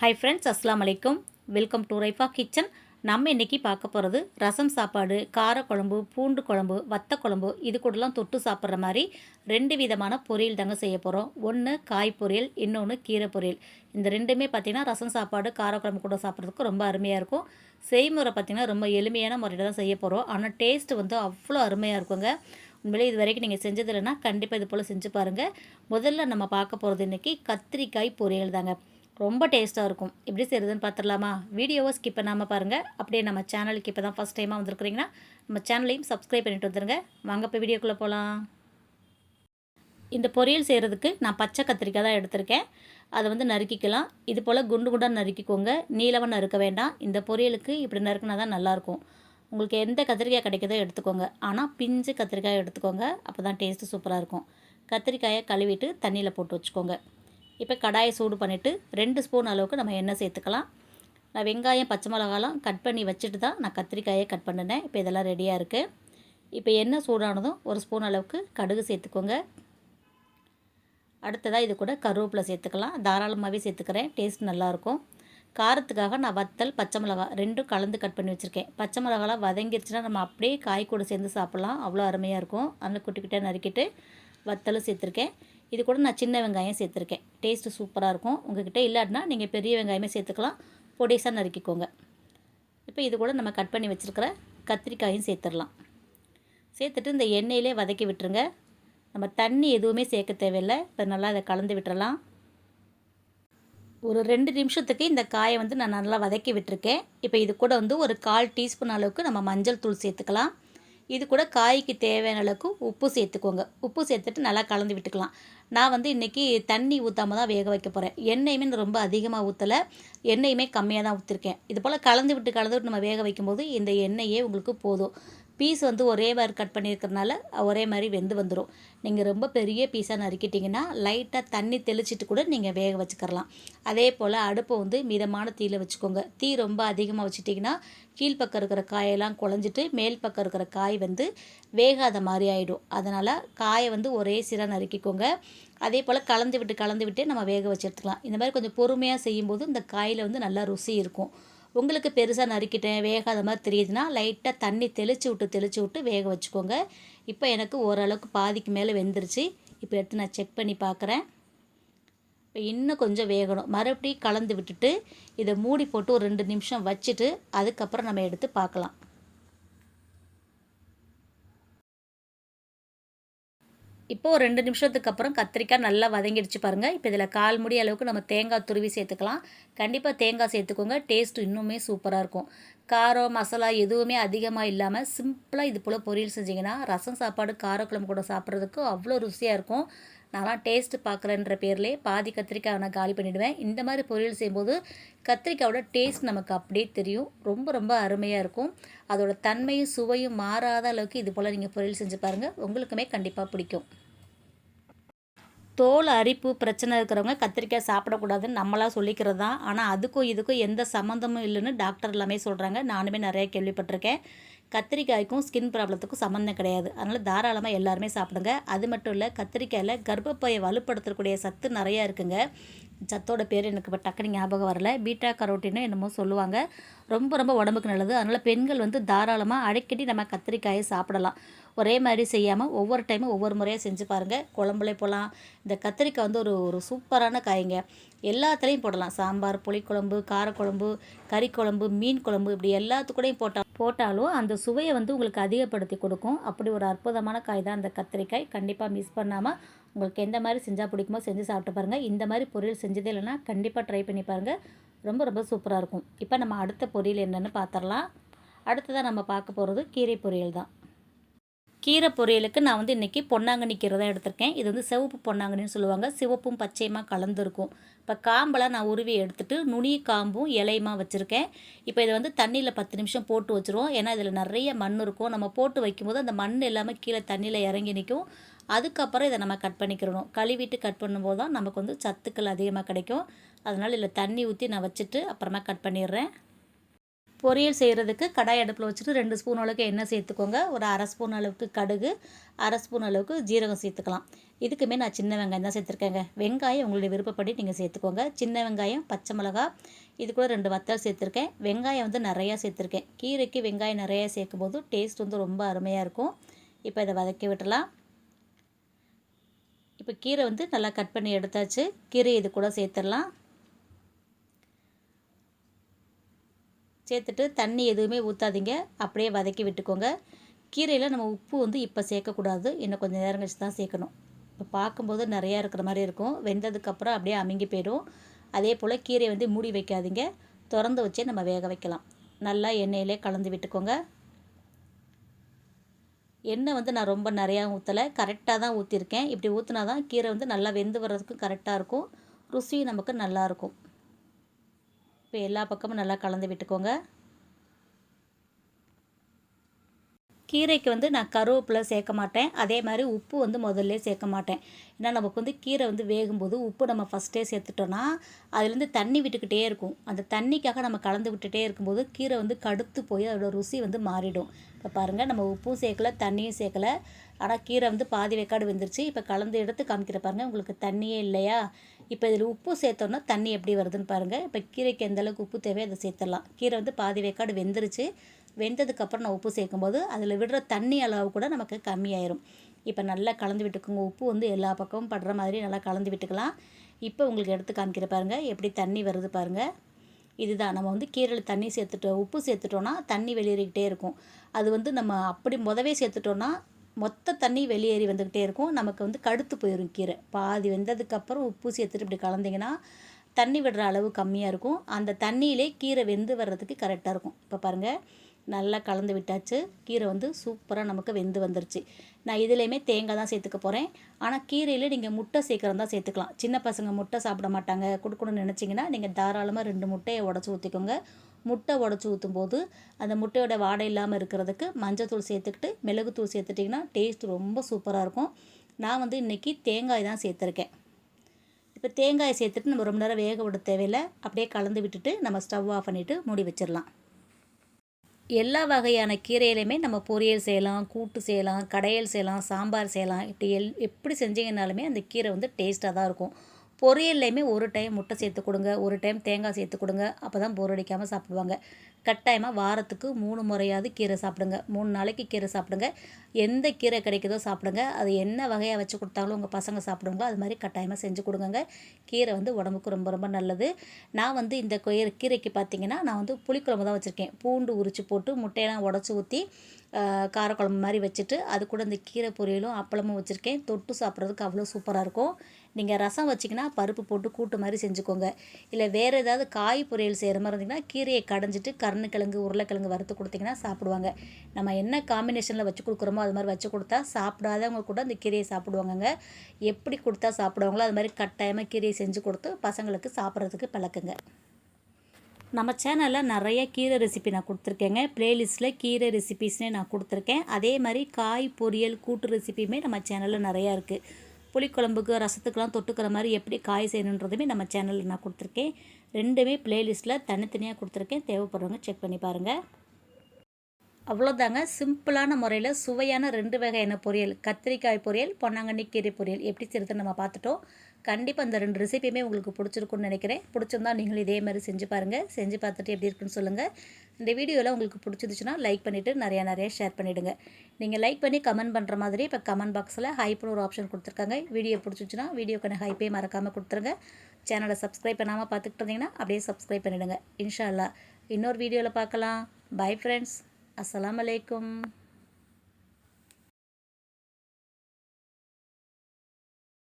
Hi friends அஸ்லாம் வலைக்கும் welcome to Raifa kitchen நம்ம இன்றைக்கி பார்க்க போகிறது ரசம் சாப்பாடு காரக்குழம்பு பூண்டு குழம்பு வத்த குழம்பு இது கூடலாம் தொட்டு சாப்பிட்ற மாதிரி ரெண்டு விதமான பொரியல் தாங்க செய்ய போகிறோம் ஒன்று காய் பொரியல் இன்னொன்று கீரை பொரியல். இந்த ரெண்டுமே பார்த்திங்கன்னா ரசம் சாப்பாடு காரக்குழம்பு கூட சாப்பிட்றதுக்கு ரொம்ப அருமையாக இருக்கும். செய்முறை பார்த்திங்கன்னா ரொம்ப எளிமையான முறையில் தான் செய்ய போகிறோம் ஆனால் டேஸ்ட் வந்து அவ்வளோ அருமையாக இருக்குங்க. உண்மையிலே இது வரைக்கும் நீங்கள் செஞ்சது இல்லைன்னா கண்டிப்பாக இது போல் செஞ்சு பாருங்கள் முதல்ல நம்ம பார்க்க போகிறது இன்றைக்கி கத்திரிக்காய் பொரியல் தாங்க. ரொம்ப டேஸ்ட்டாக இருக்கும். எப்படி செய்கிறதுன்னு பார்த்துடலாமா வீடியோவை ஸ்கிப் பண்ணாமல் பாருங்கள் அப்படியே நம்ம சேனலுக்கு இப்போ தான் ஃபஸ்ட் டைமாக வந்திருக்கிறீங்கன்னா நம்ம சேனலையும் சப்ஸ்கிரைப் பண்ணிட்டு வந்துருங்க. வாங்க இப்போ வீடியோக்குள்ளே போகலாம் இந்த பொரியல் செய்கிறதுக்கு நான் பச்சை கத்திரிக்காய் தான் எடுத்திருக்கேன். அதை வந்து நறுக்கிக்கலாம். இது போல் குண்டு குண்டாக நறுக்கிக்கோங்க. நீளமாக நறுக்க வேண்டாம். இந்த பொரியலுக்கு இப்படி நறுக்கினா தான் நல்லாயிருக்கும். உங்களுக்கு எந்த கத்திரிக்காய் கிடைக்குதோ எடுத்துக்கோங்க. ஆனால் பிஞ்சு கத்திரிக்காய் எடுத்துக்கோங்க. அப்போ தான் டேஸ்ட்டு சூப்பராக இருக்கும். கத்திரிக்காயை கழுவிட்டு தண்ணியில் போட்டு வச்சுக்கோங்க. இப்போ கடாயை சூடு பண்ணிவிட்டு ரெண்டு ஸ்பூன் அளவுக்கு நம்ம எண்ணெய் சேர்த்துக்கலாம். நான் வெங்காயம் பச்சை மிளகாலாம் கட் பண்ணி வச்சுட்டு தான் நான் கத்திரிக்காயை கட் பண்ணினேன். இப்போ இதெல்லாம் ரெடியாக இருக்குது இப்போ எண்ணெய் சூடானதும் ஒரு ஸ்பூன் அளவுக்கு கடுகு சேர்த்துக்கோங்க. அடுத்ததாக இது கூட கருவேப்பிலை சேர்த்துக்கலாம். தாராளமாகவே சேர்த்துக்கிறேன். டேஸ்ட் நல்லாயிருக்கும். காரத்துக்காக நான் வத்தல் பச்சை மிளகா ரெண்டும் கலந்து கட் பண்ணி வச்சுருக்கேன். பச்சை மிளகாலாம் வதங்கிருச்சுன்னா நம்ம அப்படியே காய் கூட சேர்ந்து சாப்பிட்லாம். அவ்வளோ அருமையாக இருக்கும். அந்த குட்டியாக நறுக்கிட்டு வத்தலும் சேர்த்துருக்கேன். இது கூட நான் சின்ன வெங்காயம் சேர்த்துருக்கேன். டேஸ்ட்டு சூப்பராக இருக்கும். உங்கள்கிட்ட இல்லாட்டினா நீங்கள் பெரிய வெங்காயமே சேர்த்துக்கலாம். பொடிசாக நறுக்கிக்கோங்க. இப்போ இது கூட நம்ம கட் பண்ணி வச்சுருக்கிற கத்திரிக்காயும் சேர்த்துடலாம். சேர்த்துட்டு இந்த எண்ணெயிலே வதக்கி விட்டுருங்க. நம்ம தண்ணி எதுவுமே சேர்க்க தேவையில்லை. இப்போ நல்லா அதை கலந்து விட்டுறலாம். ஒரு ரெண்டு நிமிஷத்துக்கு இந்த காயை வந்து நான் நல்லா வதக்கி விட்டுருக்கேன். இப்போ இது கூட வந்து ஒரு கால் டீஸ்பூன் அளவுக்கு நம்ம மஞ்சள் தூள் சேர்த்துக்கலாம். இது கூட காய்க்கு தேவையான அளவுக்கு உப்பு சேர்த்துக்கோங்க. உப்பு சேர்த்துட்டு நல்லா கலந்து விட்டுக்கலாம். நான் வந்து இன்றைக்கி தண்ணி ஊற்றாமல் தான் வேக வைக்க போகிறேன் எண்ணெயுமே ரொம்ப அதிகமாக ஊற்றலை எண்ணெயுமே கம்மியாக தான் ஊற்றிருக்கேன் இது போல் கலந்து விட்டு கலந்து விட்டு நம்ம வேக வைக்கும்போது இந்த எண்ணெயே உங்களுக்கு போதும். பீஸ் வந்து ஒரே மாதிரி கட் பண்ணியிருக்கிறதுனால ஒரே மாதிரி வெந்து வந்துடும் நீங்கள் ரொம்ப பெரிய பீஸாக நறுக்கிட்டிங்கன்னா லைட்டாக தண்ணி தெளிச்சிட்டு கூட நீங்கள் வேக வச்சுக்கிறலாம். அதே போல் அடுப்பை வந்து மிதமான தீயில் வச்சுக்கோங்க. தீ ரொம்ப அதிகமாக வச்சுட்டிங்கன்னா கீழ்ப்பக்கம் இருக்கிற காயெல்லாம் குழஞ்சிட்டு மேல் பக்கம் இருக்கிற காய் வந்து வேகாத மாதிரி ஆகிடும் அதனால் காயை வந்து ஒரே சீராக நறுக்கிக்கோங்க. அதே போல் கலந்து விட்டு கலந்து விட்டு நம்ம வேக வச்சு எடுத்துக்கலாம். இந்த மாதிரி கொஞ்சம் பொறுமையாக செய்யும்போது இந்த காயில் வந்து நல்லா ருசி இருக்கும். உங்களுக்கு பெருசாக நறுக்கிட்டேன் வேகாத மாதிரி தெரியுதுன்னா லைட்டாக தண்ணி தெளித்து விட்டு தெளித்து விட்டு வேக வச்சுக்கோங்க. இப்போ எனக்கு ஓரளவுக்கு பாதிக்கு மேலே வெந்துருச்சு. இப்போ எடுத்து நான் செக் பண்ணி பார்க்குறேன் இப்போ இன்னும் கொஞ்சம் வேகணும். மறுபடியும் கலந்து விட்டுட்டு இதை மூடி போட்டு ஒரு ரெண்டு நிமிஷம் வச்சுட்டு அதுக்கப்புறம் நம்ம எடுத்து பார்க்கலாம். இப்போ ஒரு ரெண்டு நிமிஷத்துக்கு அப்புறம் கத்திரிக்காய் நல்லா வதங்கிடுச்சு பாருங்கள் இப்போ இதில் கால் முடி அளவுக்கு நம்ம தேங்காய் துருவி சேர்த்துக்கலாம். கண்டிப்பாக தேங்காய் சேர்த்துக்கோங்க. டேஸ்ட் இன்னுமே சூப்பராக இருக்கும். காரம் மசாலா எதுவுமே அதிகமாக இல்லாமல் சிம்பிளாக இது போல் பொரியல் செஞ்சிங்கன்னா ரசம் சாப்பாடு காரக்குழம்பு கூட சாப்பிட்றதுக்கு அவ்வளோ ருசியாக இருக்கும். நான்லாம் டேஸ்ட்டு பார்க்குறேன்ற பேர்லேயே பாதி கத்திரிக்காய் நான் காலி பண்ணிவிடுவேன் இந்த மாதிரி பொரியல் செய்யும்போது கத்திரிக்காயோட டேஸ்ட் நமக்கு அப்படியே தெரியும். ரொம்ப ரொம்ப அருமையாக இருக்கும். அதோட தன்மையும் சுவையும் மாறாத அளவுக்கு இது போல் நீங்கள் பொரியல் செஞ்சு பாருங்கள் உங்களுக்குமே கண்டிப்பாக பிடிக்கும். தோல் அரிப்பு பிரச்சனை இருக்கிறவங்க கத்திரிக்காய் சாப்பிடக்கூடாதுன்னு நம்மளாக சொல்லிக்கிறது தான். ஆனால் அதுக்கும் இதுக்கும் எந்த சம்மந்தமும் இல்லைன்னு டாக்டர் எல்லாமே சொல்கிறாங்க நானுமே நிறைய கேள்விப்பட்டிருக்கேன். கத்திரிக்காய்க்கும் ஸ்கின் ப்ராப்ளத்துக்கும் சம்மந்தம் கிடையாது. அதனால் தாராளமாக எல்லாருமே சாப்பிடுங்க. அது மட்டும் இல்லை கத்திரிக்காயில் கர்ப்பப்பையை வலுப்படுத்தக்கூடிய சத்து நிறையா இருக்குங்க. சத்தோட பேர் எனக்கு இப்போ டக்குனு ஞாபகம் வரல. பீட்டா கரோட்டின்னு என்னமோ சொல்லுவாங்க. ரொம்ப ரொம்ப உடம்புக்கு நல்லது. அதனால் பெண்கள் வந்து தாராளமாக அடிக்கடி நம்ம கத்திரிக்காயை சாப்பிடலாம். ஒரே மாதிரி செய்யாமல் ஒவ்வொரு டைமும் ஒவ்வொரு முறையாக செஞ்சு பாருங்கள் குழம்புல போகலாம் இந்த கத்திரிக்காய் வந்து ஒரு ஒரு சூப்பரான காய்ங்க. எல்லாத்துலேயும் போடலாம். சாம்பார் புளிக்குழம்பு காரக்குழம்பு கறி குழம்பு மீன் குழம்பு இப்படி எல்லாத்துக்கூடையும் போட்டால் போட்டாலும் அந்த சுவையை வந்து உங்களுக்கு அதிகப்படுத்தி கொடுக்கும். அப்படி ஒரு அற்புதமான காய் தான் அந்த கத்திரிக்காய். கண்டிப்பாக மிஸ் பண்ணாமல் உங்களுக்கு எந்த மாதிரி செஞ்சால் பிடிக்குமோ செஞ்சு சாப்பிட்டு பாருங்கள் இந்த மாதிரி பொரியல் செஞ்சதே இல்லைன்னா கண்டிப்பாக ட்ரை பண்ணி பாருங்கள் ரொம்ப ரொம்ப சூப்பராக இருக்கும். இப்போ நம்ம அடுத்த பொரியல் என்னென்னு பார்த்துடலாம் அடுத்ததாக நம்ம பார்க்க போகிறது கீரை பொரியல் தான். கீரை பொரியலுக்கு நான் வந்து இன்றைக்கி பொன்னாங்கண்ணி கீரை தான் எடுத்திருக்கேன். இது வந்து சிவப்பு பொன்னாங்கண்ணின்னு சொல்லுவாங்க. சிவப்பும் பச்சையுமா கலந்துருக்கும். இப்போ காம்பெல்லாம் நான் உருவி எடுத்துகிட்டு நுனி காம்பும் இலையுமா வச்சுருக்கேன். இப்போ இதை வந்து தண்ணியில் பத்து நிமிஷம் போட்டு வச்சுருவோம். ஏன்னா இதில் நிறைய மண் இருக்கும். நம்ம போட்டு வைக்கும்போது அந்த மண் எல்லாமே கீழே தண்ணியில் இறங்கி நிற்கும். அதுக்கப்புறம் இதை நம்ம கட் பண்ணிக்கிறணும். கழுவிட்டு கட் பண்ணும்போது தான் நமக்கு வந்து சத்துக்கள் அதிகமாக கிடைக்கும். அதனால் இதில் தண்ணி ஊற்றி நான் வச்சுட்டு அப்புறமா கட் பண்ணிடுறேன். பொரியல் செய்கிறதுக்கு கடாய் அடுப்பில் வச்சுட்டு ரெண்டு ஸ்பூன் அளவுக்கு எண்ணெய் சேர்த்துக்கோங்க. ஒரு அரை ஸ்பூன் அளவுக்கு கடுகு அரை ஸ்பூன் அளவுக்கு ஜீரகம் சேர்த்துக்கலாம். இதுக்குமே நான் சின்ன வெங்காயம் தான் சேர்த்துருக்கேங்க. வெங்காயம் உங்களுடைய விருப்பப்படி நீங்கள் சேர்த்துக்கோங்க. சின்ன வெங்காயம் பச்சை மிளகா இது கூட ரெண்டு வத்தல் சேர்த்துருக்கேன். வெங்காயம் வந்து நிறையா சேர்த்துருக்கேன். கீரைக்கு வெங்காயம் நிறையா சேர்க்கும் போது டேஸ்ட் வந்து ரொம்ப அருமையாக இருக்கும். இப்போ இதை வதக்கி விட்டுலாம் இப்போ கீரை வந்து நல்லா கட் பண்ணி எடுத்தாச்சு. கீரை இது கூட சேர்த்துடலாம். சேர்த்துட்டு தண்ணி எதுவுமே ஊற்றாதீங்க அப்படியே வதக்கி விட்டுக்கோங்க. கீரையில் நம்ம உப்பு வந்து இப்போ சேர்க்கக்கூடாது. இன்னும் கொஞ்சம் நேரம் கழிச்சு தான் சேர்க்கணும். இப்போ பார்க்கும்போது நிறையா இருக்கிற மாதிரி இருக்கும். வெந்ததுக்கப்புறம் அப்படியே அமுங்கி போயிடும். அதே போல் கீரையை வந்து மூடி வைக்காதீங்க. திறந்து வச்சே நம்ம வேக வைக்கலாம். நல்லா எண்ணெயிலே கலந்து விட்டுக்கோங்க. எண்ணெய் வந்து நான் ரொம்ப நிறையா ஊற்றலை கரெக்டாக தான் ஊற்றிருக்கேன் இப்படி ஊற்றினா தான் கீரை வந்து நல்லா வெந்து வர்றதுக்கும் கரெக்டாக இருக்கும். ருசியும் நமக்கு நல்லாயிருக்கும் இப்போ எல்லா பக்கமும் நல்லா கலந்து விட்டுக்கோங்க. கீரைக்கு வந்து நான் கருவேப்பிலை சேர்க்க மாட்டேன். அதே மாதிரி உப்பு வந்து முதல்ல சேர்க்க மாட்டேன். ஏன்னா நமக்கு வந்து கீரை வந்து வேகும்போது உப்பு நம்ம ஃபஸ்ட்டே சேர்த்துட்டோன்னா அதுலேருந்து தண்ணி விட்டுக்கிட்டே இருக்கும். அந்த தண்ணிக்காக நம்ம கலந்து விட்டுகிட்டே இருக்கும்போது கீரை வந்து கடுத்து போய் அதோடய ருசி வந்து மாறிடும். இப்போ பாருங்கள் நம்ம உப்பும் சேர்க்கல தண்ணியும் சேர்க்கலை. ஆனால் கீரை வந்து பாதி வேக்காடு வந்துருச்சு. இப்போ கலந்து எடுத்து காமிக்கிற பாருங்கள் உங்களுக்கு தண்ணியே இல்லையா? இப்போ இதில் உப்பு சேர்த்தோன்னா தண்ணி எப்படி வருதுன்னு பாருங்கள் இப்போ கீரைக்கு எந்த அளவுக்கு உப்பு தேவையோ அதை சேர்த்துடலாம். கீரை வந்து பாதி வேக்காடு வெந்துருச்சு. வெந்ததுக்கப்புறம் நான் உப்பு சேர்க்கும்போது அதில் விடுற தண்ணி அளவு கூட நமக்கு கம்மியாயிரும். இப்போ நல்லா கலந்து விட்டுக்கோங்க. உப்பு வந்து எல்லா பக்கமும் படுற மாதிரி நல்லா கலந்து விட்டுக்கலாம். இப்போ உங்களுக்கு எடுத்து காமிக்கிற பாருங்கள் எப்படி தண்ணி வருது பாருங்கள் இதுதான். நம்ம வந்து கீரையில் தண்ணி சேர்த்துட்டோம். உப்பு சேர்த்துட்டோன்னா தண்ணி வெளியேறிக்கிட்டே இருக்கும். அது வந்து நம்ம அப்படி முதவே சேர்த்துட்டோன்னா மொத்த தண்ணி வெளியேறி வந்துக்கிட்டே இருக்கும். நமக்கு வந்து கடுத்து போயிடும் கீரை. பாதி வெந்ததுக்கப்புறம் உப்பு சேர்த்துட்டு இப்படி கலந்திங்கன்னா தண்ணி விடுற அளவு கம்மியாக இருக்கும். அந்த தண்ணியிலே கீரை வெந்து வர்றதுக்கு கரெக்டாக இருக்கும். இப்போ பாருங்கள் நல்லா கலந்து விட்டாச்சு. கீரை வந்து சூப்பராக நமக்கு வெந்து வந்துருச்சு. நான் இதுலேயுமே தேங்காய் தான் சேர்த்துக்க போகிறேன் ஆனால் கீரையில் நீங்கள் முட்டை சேர்க்குறதா சேர்த்துக்கலாம். சின்ன பசங்க முட்டை சாப்பிட மாட்டாங்க. கொடுக்கணும்னு நினச்சிங்கன்னா நீங்கள் தாராளமாக ரெண்டு முட்டையை உடச்சி ஊற்றிக்கோங்க முட்டை உடச்சி ஊற்றும் போது அந்த முட்டையோட வாடை இல்லாமல் இருக்கிறதுக்கு மஞ்சத்தூள் சேர்த்துக்கிட்டு மிளகுத்தூள் சேர்த்துட்டிங்கன்னா டேஸ்ட் ரொம்ப சூப்பராக இருக்கும். நான் வந்து இன்றைக்கி தேங்காய் தான் சேர்த்துருக்கேன். இப்போ தேங்காயை சேர்த்துட்டு நம்ம ரொம்ப நேரம் வேக விட தேவையில்லை. அப்படியே கலந்து விட்டுட்டு நம்ம ஸ்டவ் ஆஃப் பண்ணிவிட்டு மூடி வச்சிடலாம். எல்லா வகையான கீரையிலையுமே நம்ம பொரியல் செய்யலாம் கூட்டு செய்யலாம் கடையல் செய்யலாம் சாம்பார் செய்யலாம். இப்படி எல் எப்படி செஞ்சீங்கன்னாலுமே அந்த கீரை வந்து டேஸ்ட்டாக தான் இருக்கும். பொரியல்லையுமே ஒரு டைம் முட்டை சேர்த்து கொடுங்க ஒரு டைம் தேங்காய் சேர்த்து கொடுங்க அப்போ தான் போர் அடிக்காமல் சாப்பிடுவாங்க. கட்டாயமாக வாரத்துக்கு மூணு முறையாவது கீரை சாப்பிடுங்க. மூணு நாளைக்கு கீரை சாப்பிடுங்க. எந்த கீரை கிடைக்குதோ சாப்பிடுங்க. அது என்ன வகையாக வச்சு கொடுத்தாலும் உங்கள் பசங்க சாப்பிடுவாங்களோ அது மாதிரி கட்டாயமாக செஞ்சு கொடுங்க கீரை வந்து உடம்புக்கு ரொம்ப ரொம்ப நல்லது. நான் வந்து இந்த கொயர் கீரைக்கு பார்த்தீங்கன்னா நான் வந்து புளிக்குழம்பு தான் வச்சுருக்கேன். பூண்டு உரித்து போட்டு முட்டையெல்லாம் உடச்சி ஊற்றி காரக்குழம்பு மாதிரி வச்சுட்டு அது கூட இந்த கீரை பொரியலும் அப்பளமும் வச்சுருக்கேன். தொட்டு சாப்பிட்றதுக்கு அவ்வளோ சூப்பராக இருக்கும். நீங்கள் ரசம் வச்சிங்கன்னா பருப்பு போட்டு கூட்டு மாதிரி செஞ்சுக்கோங்க. இல்லை வேறு ஏதாவது காய் பொரியல் செய்கிற மாதிரி இருந்திங்கன்னா கீரையை கடைஞ்சிட்டு கருணுக்கிழங்கு உருளைக்கிழங்கு வறுத்து கொடுத்திங்கன்னா சாப்பிடுவாங்க. நம்ம என்ன காம்பினேஷனில் வச்சு கொடுக்குறோமோ அது மாதிரி வச்சு கொடுத்தா சாப்பிடாதவங்க கூட அந்த கீரையை சாப்பிடுவாங்கங்க. எப்படி கொடுத்தா சாப்பிடுவாங்களோ அது மாதிரி கட்டாயமாக கீரையை செஞ்சு கொடுத்து பசங்களுக்கு சாப்பிட்றதுக்கு பழக்குங்க. நம்ம சேனலில் நிறைய கீரை ரெசிபி நான் கொடுத்துருக்கேங்க. ப்ளேலிஸ்ட்டில் கீரை ரெசிபிஸ்னே நான் கொடுத்துருக்கேன். அதே மாதிரி காய் பொரியல் கூட்டு ரெசிபியுமே நம்ம சேனலில் நிறையா இருக்குது புளிக்குழம்புக்கு ரசத்துக்கெலாம் தொட்டுக்கிற மாதிரி எப்படி காய் செய்யணுன்றதுமே நம்ம சேனலில் நான் கொடுத்துருக்கேன். ரெண்டுமே ப்ளேலிஸ்ட்டில் தனித்தனியாக கொடுத்துருக்கேன். தேவைப்படுறவங்க செக் பண்ணி பாருங்கள் அவ்வளோதாங்க. சிம்பிளான முறையில் சுவையான ரெண்டு வகையான பொரியல். கத்திரிக்காய் பொரியல் பொன்னாங்கண்ணி கீரை பொரியல். எப்படி செய்யறதுன்னு நம்ம பார்த்துட்டோம். கண்டிப்பாக அந்த ரெண்டு ரெசிபியுமே உங்களுக்கு பிடிச்சிருக்குன்னு நினைக்கிறேன். பிடிச்சிருந்தா நீங்களும் இதே மாதிரி செஞ்சு பாருங்கள் செஞ்சு பார்த்துட்டு எப்படி இருக்குன்னு சொல்லுங்கள் இந்த வீடியோவில் உங்களுக்கு பிடிச்சிருந்துச்சுன்னா லைக் பண்ணிவிட்டு நிறையா நிறையா ஷேர் பண்ணிவிடுங்க நீங்கள் லைக் பண்ணி கமெண்ட் பண்ணுற மாதிரி இப்போ கமெண்ட் பாக்ஸில் ஹைப்னு ஒரு ஆப்ஷன் கொடுத்துருக்காங்க. வீடியோ பிடிச்சிச்சுன்னா வீடியோக்கான ஹைப்பே மறக்காமல் கொடுத்துருங்க. சேனலை சப்ஸ்கிரைப் பண்ணாமல் பார்த்துக்கிட்டு இருந்தீங்கன்னா அப்படியே சப்ஸ்கிரைப் பண்ணிவிடுங்க இன்ஷால்லா இன்னொரு வீடியோவில் பார்க்கலாம். பை ஃப்ரெண்ட்ஸ் அஸ்லாம் வலைக்கம்